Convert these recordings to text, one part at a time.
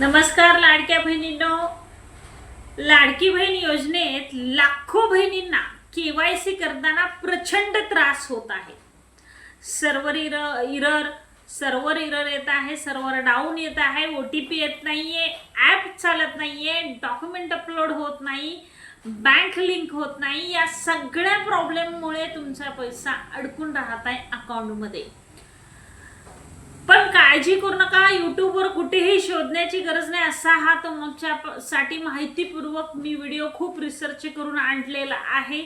नमस्कार लाडक्या बहिणींनो. लाडकी बहीण योजनेत लाखो बहिणींना के वाय सी करताना प्रचंड त्रास होत आहे. सर्वर इर इरर सर्वर इरर येत आहे सर्वर डाऊन येत आहे ओ टी पी येत नाही आहे ॲप चालत नाही आहे डॉक्युमेंट अपलोड होत नाही बँक लिंक होत नाही या सगळ्या प्रॉब्लेममुळे तुमचा पैसा अडकून राहत आहे अकाउंटमध्ये. काळजी करू नका. युट्यूबवर कुठेही शोधण्याची गरज नाही. असा हा तुमच्या साठी माहितीपूर्वक मी व्हिडिओ खूप रिसर्च करून आणलेला आहे.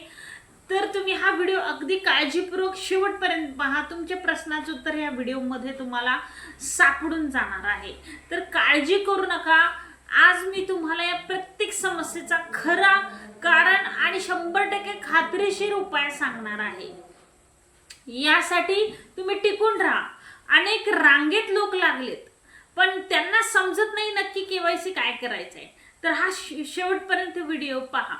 तर तुम्ही हा व्हिडिओ अगदी काळजीपूर्वक शेवटपर्यंत पहा. तुमच्या प्रश्नाचं उत्तर या व्हिडिओमध्ये तुम्हाला सापडून जाणार आहे. तर काळजी करू नका. आज मी तुम्हाला या प्रत्येक समस्येचा खरा कारण आणि शंभर टक्के खात्रीशीर उपाय सांगणार आहे. यासाठी तुम्ही टिकून राहा. अनेक रांगेत लोक लागलेत. पण त्यांना समजत नाही नक्की केवायसी काय करायचंय. तर हा शेवटपर्यंत व्हिडिओ पहा.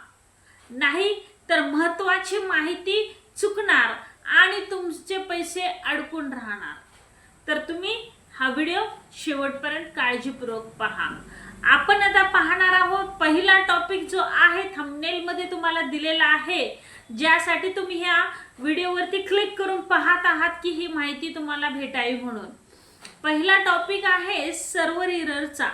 नाही तर महत्वाची माहिती चुकणार आणि तुमचे पैसे अडकून राहणार. तर तुम्ही हा व्हिडिओ शेवटपर्यंत काळजीपूर्वक पहा. आपण आता पाहणार आहोत पहिला टॉपिक जो आहे थंबनेलमध्ये तुम्हाला दिलेला आहे. ज्यासाठी तुम्ही ह्या व्हिडिओवरती क्लिक करून पाहत आहात की ही माहिती तुम्हाला भेटावी म्हणून. पहिला टॉपिक आहे सर्व्हर इररचा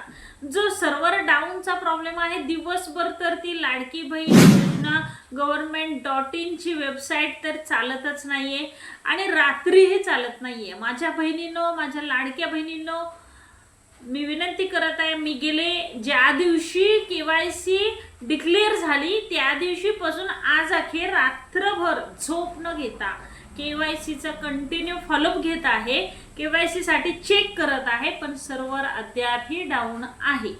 जो सर्व्हर डाऊनचा प्रॉब्लेम आहे दिवसभर तर ती लाडकी बहीण योजना गव्हर्नमेंट डॉट इनची वेबसाईट तर चालतच नाहीये. आणि रात्रीही चालत नाहीये. माझ्या बहिणींनो माझ्या लाडक्या बहिणींनो मी विनंती करत आहे मी गेले ज्या दिवशी केवायसी डिक्लेअर झाली त्या दिवशीपासून आज अखेर रात्रभर झोप न घेता के वाय सीचा कंटिन्यू फॉलोअप घेत आहे. के वायसाठी चेक करत आहे पण सर्व्हर अद्यापही डाऊन आहे.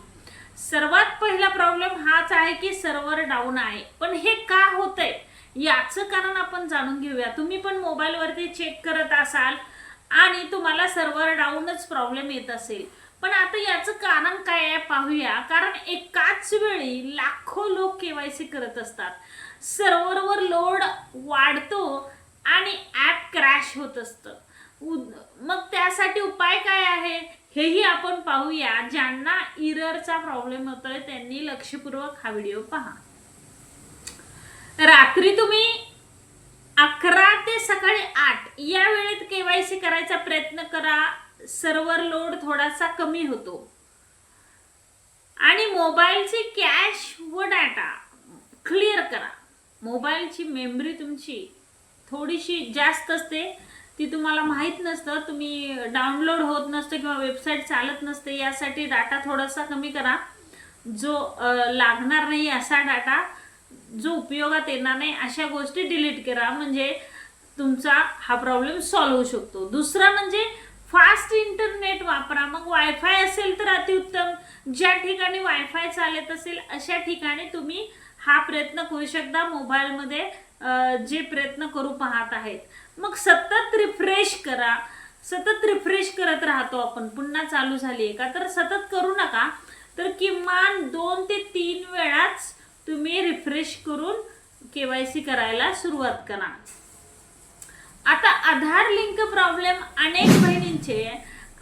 सर्वात पहिला प्रॉब्लेम हाच आहे की सर्व्हर डाऊन आहे. पण हे का होतंय? याचं कारण आपण जाणून घेऊया. तुम्ही पण मोबाईलवरती चेक करत असाल आणि तुम्हाला सर्व्हर डाऊनच प्रॉब्लेम येत असेल. पण आता याचं कारण काय आहे पाहूया. कारण एकाच वेळी लाखो लोक केवायसी करत असतात. सर्व्हरवर लोड वाढतो आणि ॲप क्रॅश होत असतं. मग त्यासाठी उपाय काय आहे? हेही आपण पाहूया. ज्यांना इररचा प्रॉब्लेम होतोय त्यांनी लक्षपूर्वक हा व्हिडिओ पहा. रात्री तुम्ही अकरा ते सकाळी आठ या वेळेत केवायसी करायचा प्रयत्न करा. सर्वर लोड थोडासा कमी होतो. आणि मोबाईलची कॅश व डाटा क्लिअर करा. मोबाईलची मेमरी तुमची थोडीशी जास्त असते. ती तुम्हाला माहीत नसतं. तुम्ही डाउनलोड होत नसतं किंवा वेबसाईट चालत नसते. यासाठी डाटा थोडासा कमी करा. जो लागणार नाही असा डाटा जो उपयोगात येणार नाही अशा गोष्टी डिलीट करा. म्हणजे तुमचा हा प्रॉब्लेम सॉल्व्ह होऊ शकतो. दुसरा म्हणजे फास्ट इंटरनेट वापरा. मग वायफाय असेल तर अतिउत्तम. ज्या ठिकाणी वायफाय चालत असेल अशा ठिकाणी तुम्ही हा प्रयत्न करू शकता. मोबाईलमध्ये जे प्रयत्न करू पाहत आहेत. मग सतत रिफ्रेश करा. सतत रिफ्रेश करत राहतो आपण. पुन्हा चालू झाली आहे का? तर सतत करू नका. तर किमान दोन ते तीन वेळाच तुम्ही रिफ्रेश करून केवायसी करायला सुरुवात करा. आता आधार लिंक प्रॉब्लेम अनेक बहिणींचे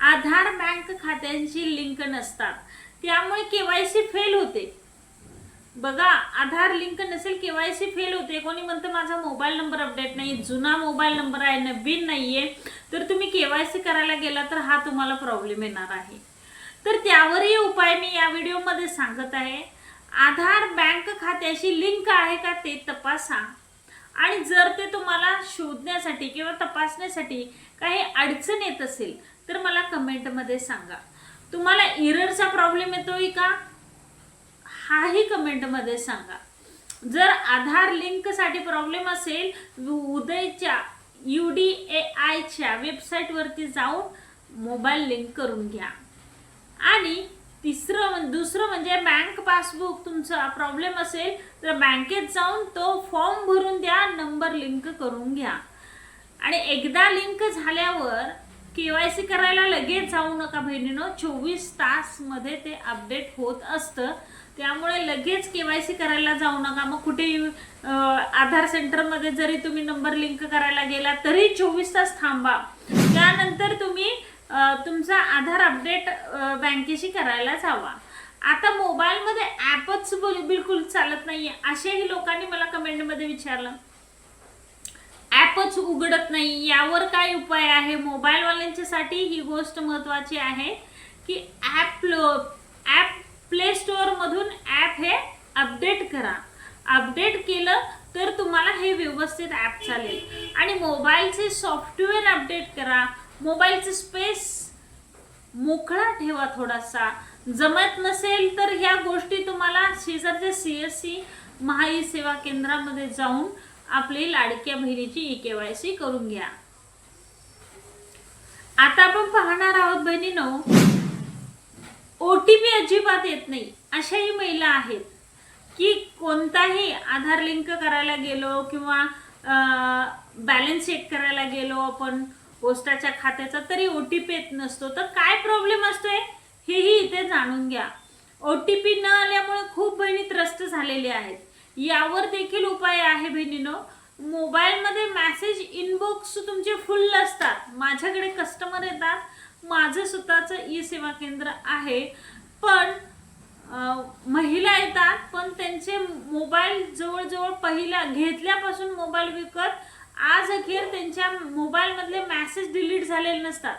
आधार बँक खात्यांशी लिंक नसतात. त्यामुळे केवायसी फेल होते. बघा आधार लिंक नसेल केवायसी फेल होते. कोणी म्हणतं माझा मोबाईल नंबर अपडेट नाही जुना मोबाईल नंबर आहे नवीन आहे तर तुम्ही केवायसी करायला गेला तर हा तुम्हाला प्रॉब्लेम येणार आहे. तर त्यावरही उपाय मी या व्हिडिओमध्ये सांगत आहे. आधार बँक खात्याशी लिंक आहे का ते तपासा. आणि जर ते तुम्हाला शोधण्यासाठी किंवा तपासण्यासाठी काही अडचण येत असेल तर मला कमेंटमध्ये सांगा. तुम्हाला इररचा प्रॉब्लेम येतोय का? हाही कमेंटमध्ये सांगा. जर आधार लिंकसाठी प्रॉब्लेम असेल उदयच्या यू डी ए आयच्या वेबसाईटवरती जाऊन मोबाईल लिंक करून घ्या. आणि तिसरं दुसरं म्हणजे बँक पासबुक तुमचा प्रॉब्लेम असेल तर बँकेत जाऊन तो फॉर्म भरून द्या नंबर लिंक करून घ्या. आणि एकदा लिंक झाल्यावर के वाय सी करायला लगेच जाऊ नका बहिणीनो. चोवीस तासमध्ये ते अपडेट होत असतं. त्यामुळे लगेच के वाय सी करायला जाऊ नका. मग कुठे आधार सेंटरमध्ये जरी तुम्ही नंबर लिंक करायला गेला तरी चोवीस तास थांबा. त्यानंतर तुम्ही तुमचा आधार अपडेट बँकेशी करायलाच हवा. आता मोबाईलमध्ये ॲपच बिलकुल चालत नाहीये. अशाही लोकांनी मला कमेंटमध्ये विचारलं. ॲपच उघडत नाही. यावर काय उपाय आहे? मोबाईलवाल्यांच्यासाठी ही गोष्ट महत्त्वाची आहे की ॲप ॲप प्ले स्टोअरमधून ॲप हे अपडेट करा. अपडेट केलं तर तुम्हाला हे व्यवस्थित ॲप चालेल. आणि मोबाईलचे सॉफ्टवेअर अपडेट करा. मोबाईलचं स्पेस मोकळा ठेवा थोडासा. जमत नसेल तर ह्या गोष्टी तुम्हाला शेजारच्या सी एस सी महाई सेवा केंद्रामध्ये जाऊन आपली लाडक्या बहिणीची ई केवायसी करून घ्या. आता आपण पाहणार आहोत बहिणीनो ओ टी पी अजिबात येत नाही. अशाही महिला आहेत की कोणताही आधार लिंक करायला गेलो किंवा बॅलन्स चेक करायला गेलो आपण पोस्टाच्या खात्याचा तरी ओ टी पी येत नसतो. तर काय प्रॉब्लेम असतोय? हेही इथे जाणून घ्या. ओ टी पी न आल्यामुळे खूप बहिणी त्रस्त झालेल्या आहेत. यावर देखील उपाय आहे बहिणीनो. मोबाईलमध्ये मेसेज इनबॉक्स तुमचे फुल असतात. माझ्याकडे कस्टमर येतात. माझं स्वतःचं ई सेवा केंद्र आहे. पण महिला येतात. पण त्यांचे मोबाईल जवळजवळ पहिल्या घेतल्यापासून मोबाईल विकत आज अखेर त्यांच्या मोबाईलमधले मॅसेज डिलीट झालेले नसतात.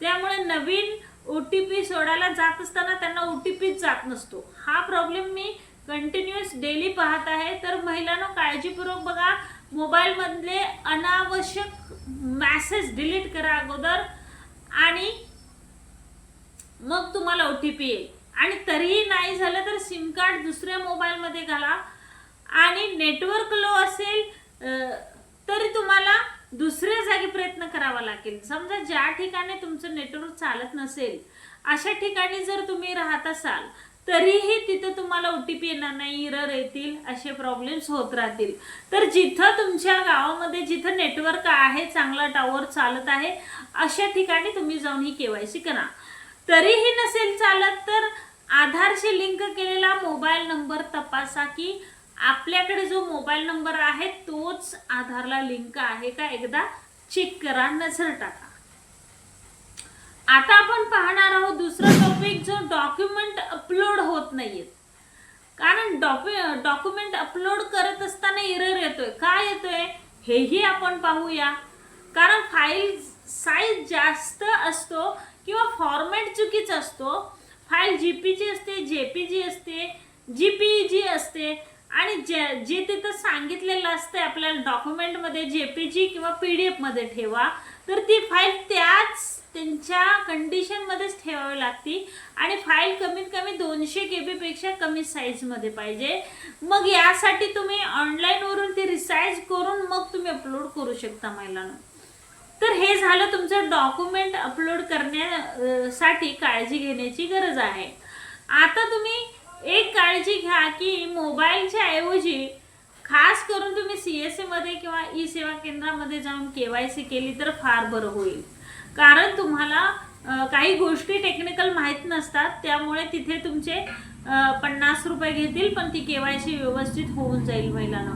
त्यामुळे नवीन ओ टी पी सोडायला जात असताना त्यांना ओ टी पीच जात नसतो. हा प्रॉब्लेम मी कंटिन्युअस डेली पाहत आहे. तर महिलांना काळजीपूर्वक बघा. मोबाईलमधले अनावश्यक मॅसेज डिलीट करा अगोदर आणि मग तुम्हाला ओ टी पी येईल. आणि तरीही नाही झालं तर सिम कार्ड दुसऱ्या मोबाईलमध्ये घाला. आणि नेटवर्क लो असेल तरी तुम्हाला दुसऱ्या जागी प्रयत्न करावा लागेल. समजा ज्या ठिकाणी तुमचं नेटवर्क चालत नसेल अशा ठिकाणी जर तुम्ही राहत असाल तरीही तिथं तुम्हाला ओ टी पी येणार नाही इरर येतील असे प्रॉब्लेम्स होत राहतील. तर जिथं तुमच्या गावामध्ये जिथं नेटवर्क आहे चांगला टावर चालत आहे अशा ठिकाणी तुम्ही जाऊन ही के वाय सी करा. तरीही नसेल चालत तर आधारशी लिंक केलेला मोबाईल नंबर तपासा की आपल्याकडे जो मोबाईल नंबर आहे तोच आधारला लिंक आहे का? एकदा चेक करा नजर टाका. आता आपण पाहणार आहोत दुसरा टॉपिक जो डॉक्युमेंट अपलोड होत नाहीयेत. कारण डॉक्युमेंट अपलोड करत असताना एरर येतोय. काय येतोय? हेही आपण पाहूया. कारण फाईल साईज जास्त असतो किंवा फॉर्मॅट चुकीचा असतो. फाईल जी पी जी असते जे पी जी असते जी पी जी असते. आणि जे जे तिथं सांगितलेलं असतं आपल्याला डॉक्युमेंटमध्ये जे पी जी किंवा पी डी एफमध्ये ठेवा तर ती फाईल त्याच त्यांच्या कंडिशनमध्येच ठेवावी लागती. आणि फाईल कमीत कमी दोनशे के बीपेक्षा कमी साईजमध्ये पाहिजे. मग यासाठी तुम्ही ऑनलाईनवरून ती रिसाईज करून मग तुम्ही अपलोड करू शकता महिलांना. तर हे झालं तुमचं डॉक्युमेंट अपलोड करण्यासाठी काळजी घेण्याची गरज आहे. आता तुम्ही एक काळजी घ्या की मोबाईलच्या ऐवजी खास करून तुम्ही सी एसमध्ये किंवा ई सेवा केंद्रामध्ये जाऊन के वाय सी केली तर फार बरं होईल. कारण तुम्हाला काही गोष्टी टेक्निकल माहीत नसतात त्यामुळे तिथे तुमचे पन्नास रुपये घेतील पण ती के वाय सी व्यवस्थित होऊन जाईल महिलांना.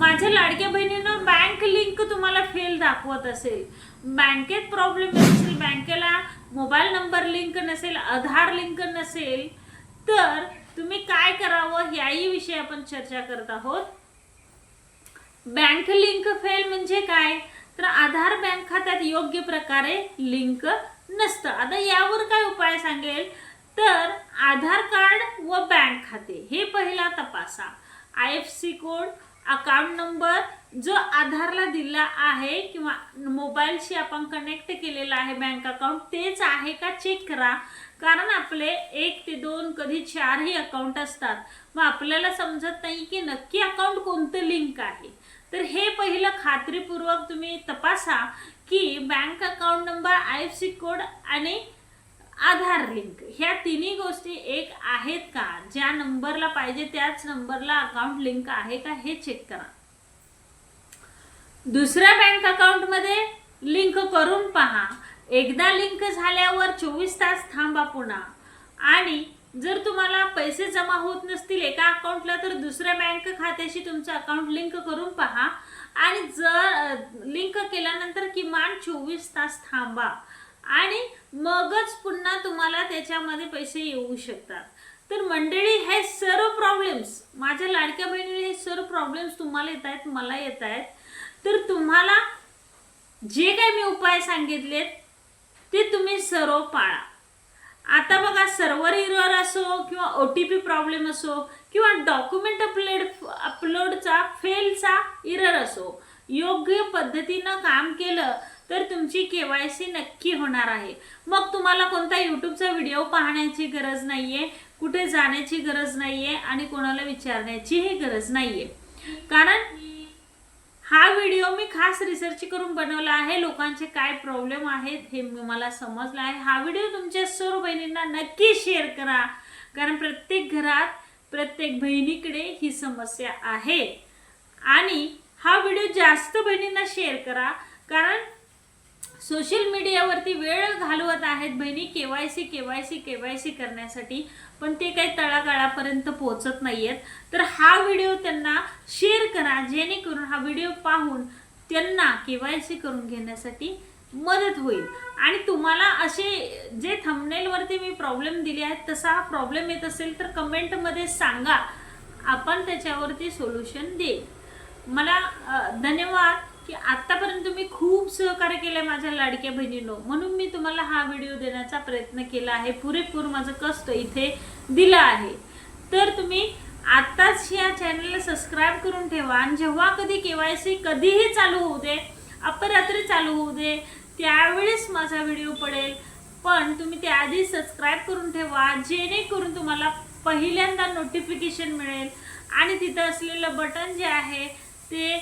माझ्या लाडक्या बहिणीनं बँक लिंक तुम्हाला फेल दाखवत असेल. बँकेत प्रॉब्लेम नसेल असेल बँकेला मोबाईल नंबर लिंक नसेल आधार लिंक नसेल तर तुम्ही काय करावं याही विषयी आपण चर्चा करत आहोत. बँक लिंक फेल म्हणजे काय? तर आधार बँक खात्यात योग्य प्रकारे लिंक नसतं. आता यावर काय उपाय सांगेल? तर आधार कार्ड व बँक खाते हे पहिला तपासा. I F C code account number जो आधारला दिला आहे किंवा मोबाईलशी आपण कनेक्ट केलेला आहे बँक अकाउंट तेच आहे का? चेक करा. कारण आपले एक ते दोन कधी चारही अकाउंट असतात मग आपल्याला समजत नाही की नक्की अकाउंट कोणतं लिंक आहे. तर हे पहिलं खात्रीपूर्वक तुम्ही तपासा की bank account number I F C code आणि आधार लिंक ह्या तिन्ही गोष्टी एक आहेत का? ज्या नंबरला पाहिजे त्याच नंबरला अकाउंट लिंक आहे का? हे चेक करा. दुसऱ्या बँक अकाउंटमध्ये लिंक करून पहा. एकदा लिंक झाल्यावर चोवीस तास थांबा पुन्हा. आणि जर तुम्हाला पैसे जमा होत नसतील एका अकाउंटला तर दुसऱ्या बँक खात्याशी तुमचं अकाउंट लिंक करून पहा. आणि जर लिंक केल्यानंतर किमान चोवीस तास थांबा. आणि मगच पुन्हा तुम्हाला त्याच्यामध्ये पैसे येऊ शकतात. तर मंडळी हे सर्व प्रॉब्लेम्स माझ्या लाडक्या बहिणीने हे सर्व प्रॉब्लेम्स तुम्हाला येत आहेत मला येत आहेत. तर तुम्हाला जे काही मी उपाय सांगितलेत ते तुम्ही सर्व पाळा. आता बघा सर्व्हर इरर असो किंवा ओ टी पी प्रॉब्लेम असो किंवा डॉक्युमेंट अपलोड अपलोडचा फेलचा इरर असो योग्य पद्धतीनं काम केलं तर तुमची के वाय सी नक्की होणार आहे. मग तुम्हाला कोणता यूट्यूबचा व्हिडिओ पाहण्याची गरज नाही आहे कुठे जाण्याची गरज नाही आहे आणि कोणाला विचारण्याचीही गरज नाही आहे कारण हा व्हिडिओ मी खास रिसर्च करून बनवला आहे. लोकांचे काय प्रॉब्लेम आहेत हे मला समजलं आहे. हा व्हिडिओ तुमच्या सर्व बहिणींना नक्की शेअर करा. कारण प्रत्येक घरात प्रत्येक बहिणीकडे ही समस्या आहे. आणि हा व्हिडिओ जास्त बहिणींना शेअर करा. कारण सोशल मीडियावरती वेळ घालवत आहेत बहिणी K Y C K Y C K Y C करण्यासाठी. पण ते काही तळागाळापर्यंत पोहोचत आहेत तर हा व्हिडिओ त्यांना शेअर करा जेणेकरून हा व्हिडिओ पाहून त्यांना के वाय सी करून घेण्यासाठी मदत होईल. आणि तुम्हाला असे जे थंबनेलवरती मी प्रॉब्लेम दिले आहेत तसा हा प्रॉब्लेम येत असेल तर कमेंटमध्ये सांगा. आपण त्याच्यावरती सोल्युशन देईल. मला धन्यवाद. की आतापर्यंत तुम्ही खूप सहकार्य केलंय माझ्या लाडक्या बहिणीनो. म्हणून मी तुम्हाला हा व्हिडिओ देण्याचा प्रयत्न केला आहे. पुरेपूर माझं कष्ट इथे दिलं आहे. तर तुम्ही आत्ताच या चॅनलला सबस्क्राईब करून ठेवा आणि जेव्हा कधी केवायसी कधीही चालू होऊ दे अपरात्री चालू होऊ दे त्यावेळेस माझा व्हिडिओ पडेल. पण तुम्ही त्याआधी सबस्क्राईब करून ठेवा जेणेकरून तुम्हाला पहिल्यांदा नोटिफिकेशन मिळेल. आणि तिथं असलेलं बटन जे आहे ते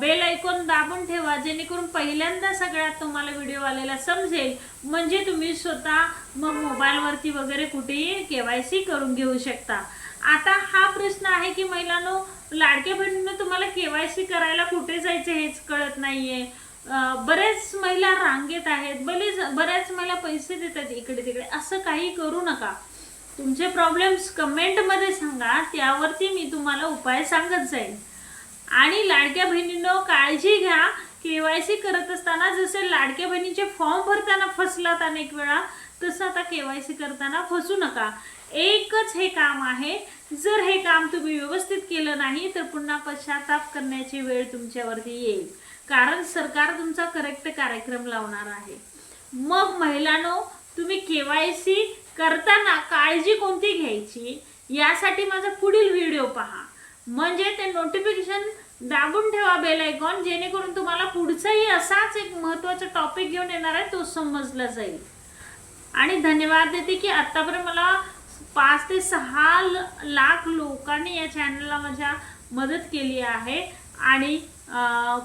बेल ऐकून दाबून ठेवा जेणेकरून पहिल्यांदा सगळ्यात तुम्हाला व्हिडिओ आलेला समजेल. म्हणजे तुम्ही स्वतः मग मोबाईलवरती वगैरे कुठेही केवायसी करून घेऊ शकता. आता हा प्रश्न आहे की महिलांनो लाडक्या बहिणीनं तुम्हाला केवायसी करायला कुठे जायचं हेच कळत नाहीये. आहे बऱ्याच महिला रांगेत आहेत बरेच बऱ्याच महिला पैसे देतात इकडे तिकडे असं काही करू नका. तुमचे प्रॉब्लेम्स कमेंटमध्ये सांगा त्यावरती मी तुम्हाला उपाय सांगत जाईल आणि लाडक्या बहिणींनो काळजी घ्या. केवायसी करत असताना जसे लाडक्या बहिणीचे फॉर्म भरताना फसलात अनेक वेळा तसं आता केवायसी करताना फसू नका. एकच हे काम आहे. जर हे काम तुम्ही व्यवस्थित केलं नाही तर पुन्हा पश्चाताप करण्याची वेळ तुमच्यावरती येईल. कारण सरकार तुमचा करेक्ट कार्यक्रम लावणार आहे. मग महिलांनो तुम्ही केवायसी करताना काळजी कोणती घ्यायची? यासाठी माझा पुढील व्हिडिओ पहा. म्हणजे ते नोटिफिकेशन दाबून ठेवा बेल आयकॉन जेणेकरून तुम्हाला पुढचाही असाच एक महत्त्वाचा टॉपिक घेऊन येणार आहे तो समजला जाईल. आणि धन्यवाद देते की आत्तापर्यंत मला पाच ते सहा लाख लोकांनी या चॅनलला माझ्या मदत केली आहे. आणि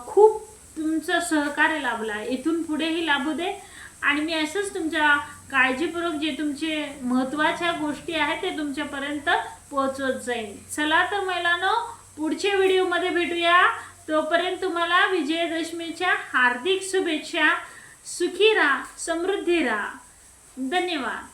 खूप तुमचं सहकार्य लाभलं आहे. इथून पुढेही लाभू दे. आणि मी असंच तुमच्या काळजीपूर्वक जे तुमचे महत्त्वाच्या गोष्टी आहेत ते तुमच्यापर्यंत पोहोचवत जाईल चला तर महिलांनो पुढच्या व्हिडिओमध्ये भेटूया. तोपर्यंत तुम्हाला विजयादशमीच्या हार्दिक शुभेच्छा. सुखी राहा समृद्धी राहा. धन्यवाद.